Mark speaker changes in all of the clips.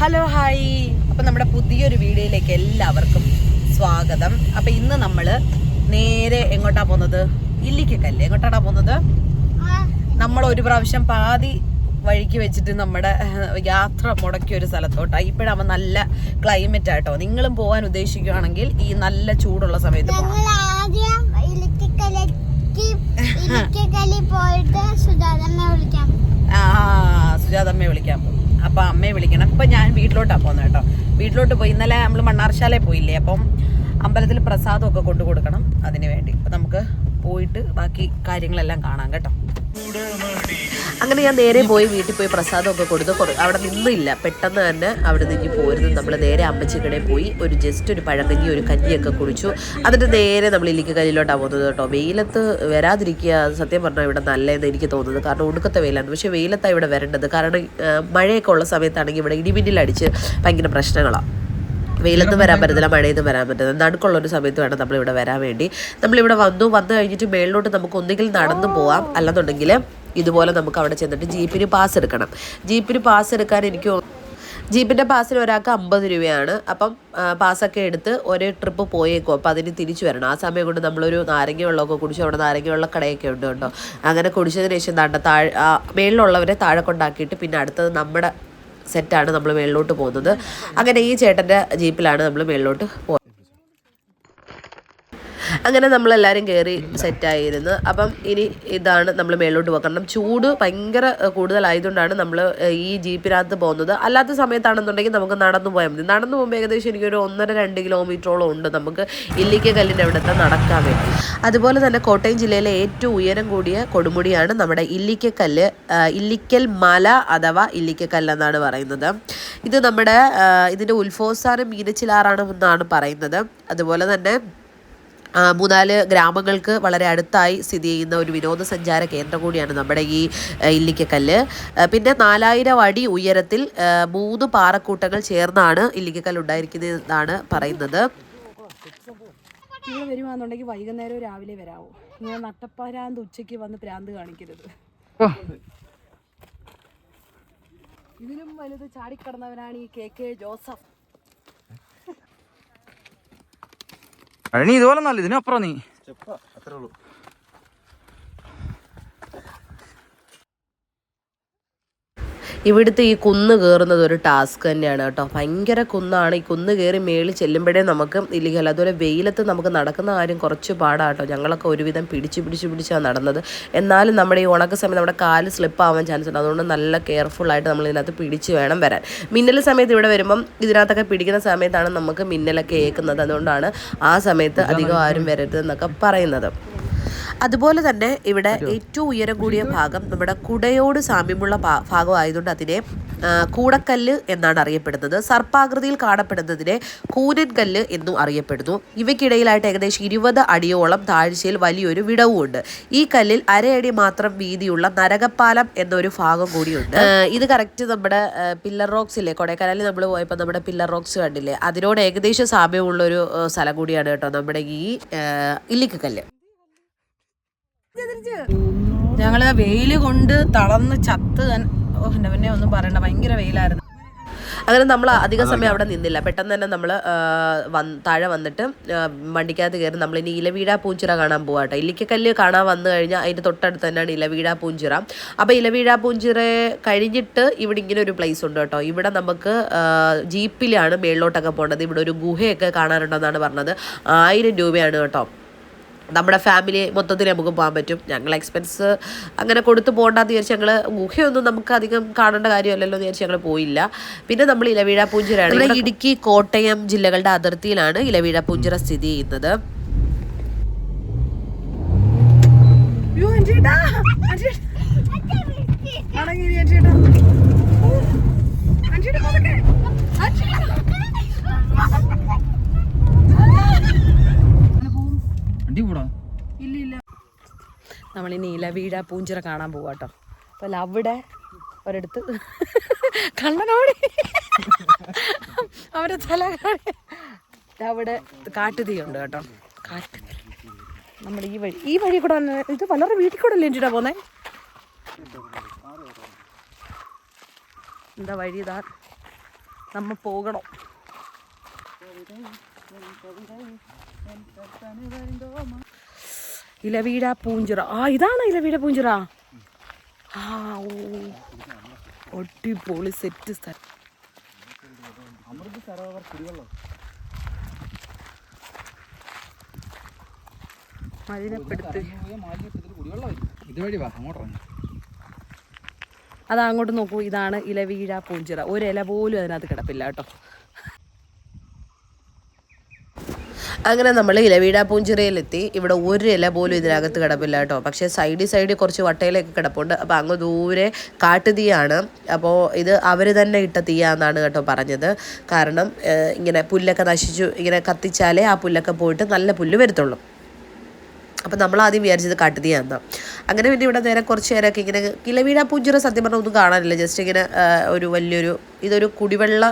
Speaker 1: Hello hi. അപ്പൊ നമ്മുടെ പുതിയൊരു വീഡിയോയിലേക്ക് എല്ലാവർക്കും സ്വാഗതം. അപ്പൊ ഇന്ന് നമ്മൾ നേരെ എങ്ങോട്ടാ പോകുന്നത് ഇല്ലിക്കല്ലേ എങ്ങോട്ടാണ് പോകുന്നത് നമ്മൾ ഒരു പ്രാവശ്യം പാതി വഴിക്ക് വെച്ചിട്ട് നമ്മുടെ യാത്ര മുടക്കിയ ഒരു സ്ഥലത്തോട്ടാ. ഇപ്പോഴാവുമ്പോൾ നല്ല ക്ലൈമറ്റ് ആട്ടോ. നിങ്ങളും പോകാൻ ഉദ്ദേശിക്കുകയാണെങ്കിൽ ഈ നല്ല ചൂടുള്ള സമയത്ത് പോകണം ആ സുജാതമ്മയെ വിളിക്കാൻ പോകും അപ്പൊ അമ്മയെ വിളിക്കണം. ഇപ്പൊ ഞാൻ വീട്ടിലോട്ടാ പോകുന്നത് കേട്ടോ. വീട്ടിലോട്ട് പോയി. ഇന്നലെ നമ്മൾ മണ്ണാർശാലയിൽ പോയില്ലേ? അപ്പം അമ്പലത്തിൽ പ്രസാദമൊക്കെ കൊണ്ടു കൊടുക്കണം അതിനു വേണ്ടി. അപ്പൊ നമുക്ക് പോയിട്ട് ബാക്കി കാര്യങ്ങളെല്ലാം കാണാം കേട്ടോ. അങ്ങനെ ഞാൻ നേരെ പോയി വീട്ടിൽ പോയി പ്രസാദമൊക്കെ കൊടുത്ത് അവിടെ നിന്നില്ല. പെട്ടെന്ന് തന്നെ അവിടെ നിന്ന് പോരുന്നു നമ്മൾ നേരെ അമ്മച്ചിക്കടയിൽ പോയി ഒരു ജസ്റ്റ് ഒരു പഴങ്കഞ്ഞി ഒരു കഞ്ഞിയൊക്കെ കുടിച്ചു. എന്നിട്ട് നേരെ നമ്മൾ ഇല്ലിക്ക് കല്ലിലോട്ടാണ് പോകുന്നത് കേട്ടോ. വെയിലത്ത് വരാതിരിക്കുക സത്യം പറഞ്ഞാൽ ഇവിടെ നല്ലതെന്ന് എനിക്ക് തോന്നുന്നത്. കാരണം ഒടുക്കത്തെ വെയിലാണ് പക്ഷേ വെയിലത്താണ് ഇവിടെ വരേണ്ടത്. കാരണം മഴയൊക്കെ ഉള്ള സമയത്താണെങ്കിൽ ഇവിടെ ഇടിമിന്നലടിച്ച് ഭയങ്കര പ്രശ്നങ്ങളാണ് വെയിലത്തും വരാൻ പറ്റത്തില്ല മഴയത്തും വരാൻ പറ്റത്തില്ല. നടുക്കുള്ള ഒരു സമയത്ത് വേണം നമ്മളിവിടെ വരാൻ വേണ്ടി. നമ്മളിവിടെ വന്നു വന്നു കഴിഞ്ഞിട്ട് മേളിലോട്ട് നമുക്ക് ഒന്നുകിൽ നടന്നു പോവാം. അല്ലെന്നുണ്ടെങ്കിൽ ഇതുപോലെ നമുക്ക് അവിടെ ചെന്നിട്ട് ജീപ്പിന് പാസ് എടുക്കണം. ജീപ്പിന് പാസ് എടുക്കാൻ എനിക്ക് ജീപ്പിന്റെ പാസ്സിന് ഒരാൾക്ക് അമ്പത് രൂപയാണ്. അപ്പം പാസ്സൊക്കെ എടുത്ത് ഒരേ ട്രിപ്പ് പോയേക്കും. അപ്പോൾ അതിന് തിരിച്ചു വരണം. ആ സമയം കൊണ്ട് നമ്മളൊരു നാരങ്ങ വെള്ളമൊക്കെ കുടിച്ചു അവിടെ നാരങ്ങ വെള്ള കടയൊക്കെ ഉണ്ട് കേട്ടോ. അങ്ങനെ കുടിച്ചതിന് ശേഷം താണ്ട താഴെ മേളിലുള്ളവരെ താഴെ കൊണ്ടാക്കിയിട്ട് പിന്നെ അടുത്തത് നമ്മുടെ സെറ്റാണ് നമ്മൾ മേളിലോട്ട് പോകുന്നത്. അങ്ങനെ ഈ ചേട്ടന്റെ ജീപ്പിലാണ് നമ്മൾ മേളിലോട്ട് പോകുന്നത് അങ്ങനെ നമ്മളെല്ലാവരും കയറി സെറ്റായിരുന്നു അപ്പം ഇനി ഇതാണ് നമ്മൾ മേളോട്ട് പോകണം ചൂട് ഭയങ്കര കൂടുതലായതുകൊണ്ടാണ് നമ്മൾ ഈ ജീപ്പിനകത്ത് പോകുന്നത്. അല്ലാത്ത സമയത്താണെന്നുണ്ടെങ്കിൽ നമുക്ക് നടന്നു പോയാൽ മതി. നടന്നു പോകുമ്പോൾ ഏകദേശം എനിക്കൊരു ഒന്നര രണ്ട് കിലോമീറ്ററോളം ഉണ്ട് നമുക്ക് ഇല്ലിക്ക കല്ലിന്റെ അവിടുത്തെ നടക്കാൻ വേണ്ടി. അതുപോലെ തന്നെ കോട്ടയം ജില്ലയിലെ ഏറ്റവും ഉയരം കൂടിയ കൊടുമുടിയാണ് നമ്മുടെ ഇല്ലിക്കക്കല്ല് ഇല്ലിക്കൽ മല അഥവാ ഇല്ലിക്കക്കല്ല് എന്നാണ് പറയുന്നത്. ഇത് നമ്മുടെ ഇതിന്റെ ഉത്ഭവസ്ഥാനം മീനച്ചിലാറാണ് എന്നാണ് പറയുന്നത്. അതുപോലെ തന്നെ മൂന്നാൽ ഗ്രാമങ്ങൾക്ക് വളരെ അടുത്തായി സ്ഥിതി ചെയ്യുന്ന ഒരു വിനോദസഞ്ചാര കേന്ദ്രം കൂടിയാണ് നമ്മുടെ ഈ ഇല്ലിക്കക്കല്ല്. പിന്നെ നാലായിരം അടി ഉയരത്തിൽ മൂന്ന് പാറക്കൂട്ടങ്ങൾ ചേർന്നാണ് ഇല്ലിക്കക്കല്ല് ഉണ്ടായിരിക്കുന്നതെന്നാണ് പറയുന്നത്.
Speaker 2: നിങ്ങൾ വരുവാന്നുണ്ടെങ്കിൽ വൈകുന്നേരം രാവിലെ വരാവോ. നിങ്ങൾ നട്ടപ്പാരാന്ത് ഉച്ചയ്ക്ക് വന്ന് പ്രാന്ത് കാണിക്കരുത്. ഇതിലും വലുത് ചാടിക്കടന്നവനാണ് ഈ കെ കെ ജോസഫ്.
Speaker 3: നീ ഇതുപോലെ നല്ല ഇതിനപ്പുറം നീ.
Speaker 1: ഇവിടുത്തെ ഈ കുന്ന് കയറുന്നത് ഒരു ടാസ്ക് തന്നെയാണ് കേട്ടോ. ഭയങ്കര കുന്നാണ്. ഈ കുന്ന് കയറി മേളിൽ ചെല്ലുമ്പോഴേ നമുക്ക് ഇല്ലെങ്കിൽ അതുപോലെ വെയിലത്ത് നമുക്ക് നടക്കുന്ന കാര്യം കുറച്ച് പാടാട്ടോ ഞങ്ങളൊക്കെ ഒരുവിധം പിടിച്ച് പിടിച്ച് പിടിച്ചാണ് നടന്നത്. എന്നാലും നമ്മുടെ ഈ ഉണക്ക സമയത്ത് നമ്മുടെ കാൽ സ്ലിപ്പ് ആവാൻ ചാൻസ് ഉണ്ട്. അതുകൊണ്ട് നല്ല കെയർഫുൾ ആയിട്ട് നമ്മൾ ഇതിനകത്ത് പിടിച്ച് വേണം വരാൻ. മിന്നൽ സമയത്ത് ഇവിടെ വരുമ്പം ഇതിനകത്തൊക്കെ പിടിക്കുന്ന സമയത്താണ് നമുക്ക് മിന്നലൊക്കെ ഏൽക്കുന്നത് അതുകൊണ്ടാണ് ആ സമയത്ത് അധികം ആരും വരരുത് എന്നൊക്കെ പറയുന്നത്. അതുപോലെ തന്നെ ഇവിടെ ഏറ്റവും ഉയരം കൂടിയ ഭാഗം നമ്മുടെ കുടയോട് സാമ്യമുള്ള ഭാഗമായതുകൊണ്ട് അതിനെ കൂടക്കല്ല് എന്നാണ് അറിയപ്പെടുന്നത്. സർപ്പാകൃതിയിൽ കാണപ്പെടുന്നതിനെ കൂനൻകല്ല് എന്നും അറിയപ്പെടുന്നു. ഇവയ്ക്കിടയിലായിട്ട് ഏകദേശം ഇരുപത് അടിയോളം താഴ്ചയിൽ വലിയൊരു വിടവുമുണ്ട് ഈ കല്ലിൽ അരയടി മാത്രം വീതിയുള്ള നരകപ്പാലം എന്നൊരു ഭാഗം കൂടിയുണ്ട്. ഇത് കറക്റ്റ് നമ്മുടെ പില്ലർ റോക്സ് ഇല്ലേ? കൊടൈക്കനാലിൽ നമ്മൾ പോയപ്പോൾ നമ്മുടെ പില്ലർ റോക്സ് കണ്ടില്ലേ? അതിനോട് ഏകദേശം സാമ്യമുള്ളൊരു സ്ഥലം കൂടിയാണ് കേട്ടോ നമ്മുടെ ഈ ഇല്ലിക്കക്കല്ല്
Speaker 2: ഞങ്ങൾ വെയിൽ കൊണ്ട് തളർന്ന് ചത്ത് തൻ- ഓ എന്റെ പിന്നെ ഒന്നും പറയണ്ട ഭയങ്കര വെയിലായിരുന്നു.
Speaker 1: അങ്ങനെ നമ്മൾ അധിക സമയം അവിടെ നിന്നില്ല. പെട്ടെന്ന് തന്നെ നമ്മൾ താഴെ വന്നിട്ട് വണ്ടിക്കകത്ത് കയറി നമ്മൾ ഇനി ഇലവീഴ പൂഞ്ചിറ കാണാൻ പോവാട്ടോ ഇല്ലിക്കക്കല്ല് കാണാൻ വന്നു കഴിഞ്ഞാൽ അതിന്റെ തൊട്ടടുത്ത് തന്നെയാണ് ഇലവീഴ പൂഞ്ചിറ. അപ്പോൾ ഇലവീഴ പൂഞ്ചിറ കഴിഞ്ഞിട്ട് ഇവിടെ ഇങ്ങനെ ഒരു പ്ലേസ് ഉണ്ട് കേട്ടോ. ഇവിടെ നമുക്ക് ജീപ്പിലാണ് മേളിലോട്ടൊക്കെ പോകേണ്ടത് ഇവിടെ ഒരു ഗുഹയൊക്കെ കാണാനുണ്ടെന്നാണ് പറഞ്ഞത്. ആയിരം രൂപയാണ് കേട്ടോ. നമ്മുടെ ഫാമിലി മൊത്തത്തിൽ നമുക്ക് പോകാൻ പറ്റും. ഞങ്ങൾ എക്സ്പെൻസ് അങ്ങനെ കൊടുത്ത് പോകണ്ടെന്ന് വിചാരിച്ച് ഞങ്ങൾ ഗുഹയൊന്നും നമുക്ക് അധികം കാണേണ്ട കാര്യമല്ലല്ലോ എന്ന് വിചാരിച്ച് ഞങ്ങൾ പോയില്ല. പിന്നെ നമ്മൾ ഇലവീഴ പൂഞ്ചിറയാണ് ഇടുക്കി കോട്ടയം ജില്ലകളുടെ അതിർത്തിയിലാണ് ഇലവീഴ പൂഞ്ചിറ സ്ഥിതി ചെയ്യുന്നത്.
Speaker 2: അയ്യോ
Speaker 3: വണ്ടി കൂടാ
Speaker 2: ഇല്ല ഇല്ല നമ്മളിനി ഇലവീഴ പൂഞ്ചിറ കാണാൻ പോവാട്ടോ അപ്പോൾ അവിടെ ഒരിടത്ത്. കണ്ണനോടി അവരെ തല അവിടെ അവിടെ കാട്ടുതീയുണ്ട് കേട്ടോ. കാട്ടുതീ. നമ്മൾ ഈ വഴി ഈ വഴി കൂടെ വന്ന് ഇത് വളരെ വീട്ടിൽ കൂടെ അല്ലേ ചേട്ടാ പോന്നെ? എന്താ വഴി ഇതാ? നമ്മ പോകണം. ഇലവീട പൂഞ്ചിറ. ആ ഇതാണ് ഇലവീട പൂഞ്ചിറ? ആ ഓ. അടിപൊളി സെറ്റ് സ്ഥലം.
Speaker 3: വാ അങ്ങോട്ട്
Speaker 2: നോക്കൂ. ഇതാണ് ഇലവീഴ പൂഞ്ചിറ. ഒരു ഇല പോലും അതിനകത്ത് കിടപ്പില്ല കേട്ടോ.
Speaker 1: അങ്ങനെ നമ്മൾ ഇലവീട പൂഞ്ചിറയിലെത്തി. ഇവിടെ ഒരു ഇല പോലും ഇതിനകത്ത് കിടപ്പില്ല കേട്ടോ. പക്ഷേ സൈഡിൽ സൈഡിൽ കുറച്ച് വട്ടയിലൊക്കെ കിടപ്പുണ്ട്. അപ്പോൾ അങ്ങ് ദൂരെ കാട്ടുതീയാണ്. അപ്പോൾ ഇത് അവർ തന്നെ ഇട്ട തീയാന്നാണ് കേട്ടോ പറഞ്ഞത്. കാരണം ഇങ്ങനെ പുല്ലൊക്കെ നശിച്ചു ഇങ്ങനെ കത്തിച്ചാലേ ആ പുല്ലൊക്കെ പോയിട്ട് നല്ല പുല്ല് വരത്തുള്ളൂ. അപ്പം നമ്മൾ ആദ്യം വിചാരിച്ചത് കാട്ടുതീയാന്നാ. അങ്ങനെ പിന്നെ ഇവിടെ നേരെ കുറച്ച് നേരമൊക്കെ ഇങ്ങനെ ഇലവീഴ പൂഞ്ചിറ സത്യം പറഞ്ഞാൽ ഒന്നും കാണാനില്ല. ജസ്റ്റ് ഇങ്ങനെ ഒരു വലിയൊരു ഇതൊരു കുടിവെള്ള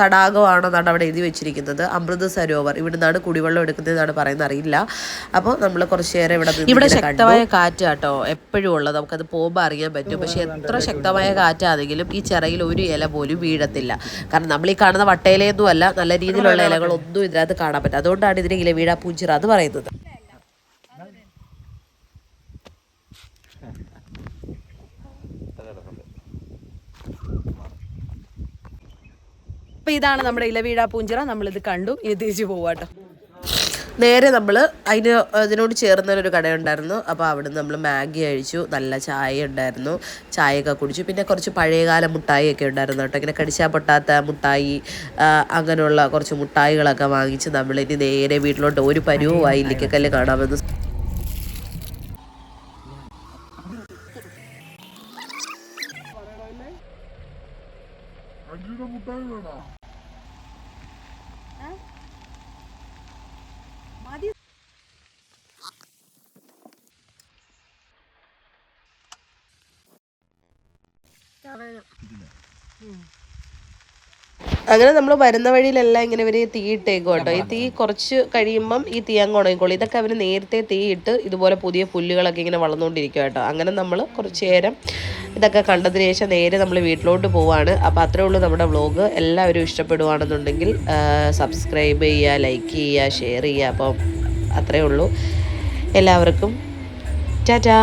Speaker 1: തടാകമാണെന്നാണ് അവിടെ എഴുതി വെച്ചിരിക്കുന്നത്. അമൃത് സരോവർ. ഇവിടെ നിന്നാണ് കുടിവെള്ളം എടുക്കുന്നതെന്നാണ് പറയുന്നത്. അറിയില്ല. അപ്പോൾ നമ്മൾ കുറച്ച് നേരം ഇവിടെ
Speaker 2: ഇവിടെ ശക്തമായ
Speaker 1: കാറ്റ് കേട്ടോ എപ്പോഴും ഉള്ളത്. നമുക്കത് പോകുമ്പോൾ അറിയാൻ പറ്റും. പക്ഷെ എത്ര ശക്തമായ കാറ്റാണെങ്കിലും ഈ ചിറയിൽ ഒരു ഇല പോലും വീഴത്തില്ല. കാരണം നമ്മൾ ഈ കാണുന്ന വട്ടയിലയൊന്നും അല്ല നല്ല രീതിയിലുള്ള ഇലകളൊന്നും ഇതിനകത്ത് കാണാൻ പറ്റും അതുകൊണ്ടാണ് ഇതിനെ ഇല വീഴാ പൂഞ്ചിറ എന്ന് പറയുന്നത്.
Speaker 2: അപ്പൊ ഇതാണ് നമ്മുടെ ഇലവീഴ പൂഞ്ചിറ. നമ്മളിത് കണ്ടു. ഇത് തിരിച്ചു പോവാട്ടോ.
Speaker 1: നേരെ നമ്മൾ അതിന് അതിനോട് ചേർന്നൊരു കടയുണ്ടായിരുന്നു. അപ്പോൾ അവിടെ നമ്മൾ മാഗി കഴിച്ചു. നല്ല ചായ ഉണ്ടായിരുന്നു. ചായയൊക്കെ കുടിച്ചു. പിന്നെ കുറച്ച് പഴയകാല മുട്ടായി ഒക്കെ ഉണ്ടായിരുന്നു കേട്ടോ. ഇങ്ങനെ കടിച്ചാൽ പൊട്ടാത്ത മുട്ടായി അങ്ങനെയുള്ള കുറച്ച് മുട്ടായികളൊക്കെ വാങ്ങിച്ച് നമ്മൾ ഇനി നേരെ വീട്ടിലോട്ട് ഒരു പരുവമായി ഇല്ലിക്കക്കല്ല് കാണാമെന്ന് അങ്ങനെ നമ്മൾ വരുന്ന വഴിയിലെല്ലാം ഇങ്ങനെ ഇവർ തീ ഇട്ടേക്കും കേട്ടോ. ഈ തീ കുറച്ച് കഴിയുമ്പം ഈ തീ അങ്ങ് ഉണങ്ങിക്കോളും. ഇതൊക്കെ അവർ നേരത്തെ തീ ഇട്ട് ഇതുപോലെ പുതിയ പുല്ലുകളൊക്കെ ഇങ്ങനെ വളർന്നുകൊണ്ടിരിക്കും കേട്ടോ. അങ്ങനെ നമ്മൾ കുറച്ച് നേരം ഇതൊക്കെ കണ്ടതിന് ശേഷം നേരെ നമ്മൾ വീട്ടിലോട്ട് പോവാണ്. അപ്പോൾ അത്രേ ഉള്ളൂ നമ്മുടെ വ്ളോഗ് എല്ലാവരും ഇഷ്ടപ്പെടുവാണെന്നുണ്ടെങ്കിൽ സബ്സ്ക്രൈബ് ചെയ്യുക ലൈക്ക് ചെയ്യുക ഷെയർ ചെയ്യുക. അപ്പം അത്രേ ഉള്ളൂ. എല്ലാവർക്കും ടാറ്റാ.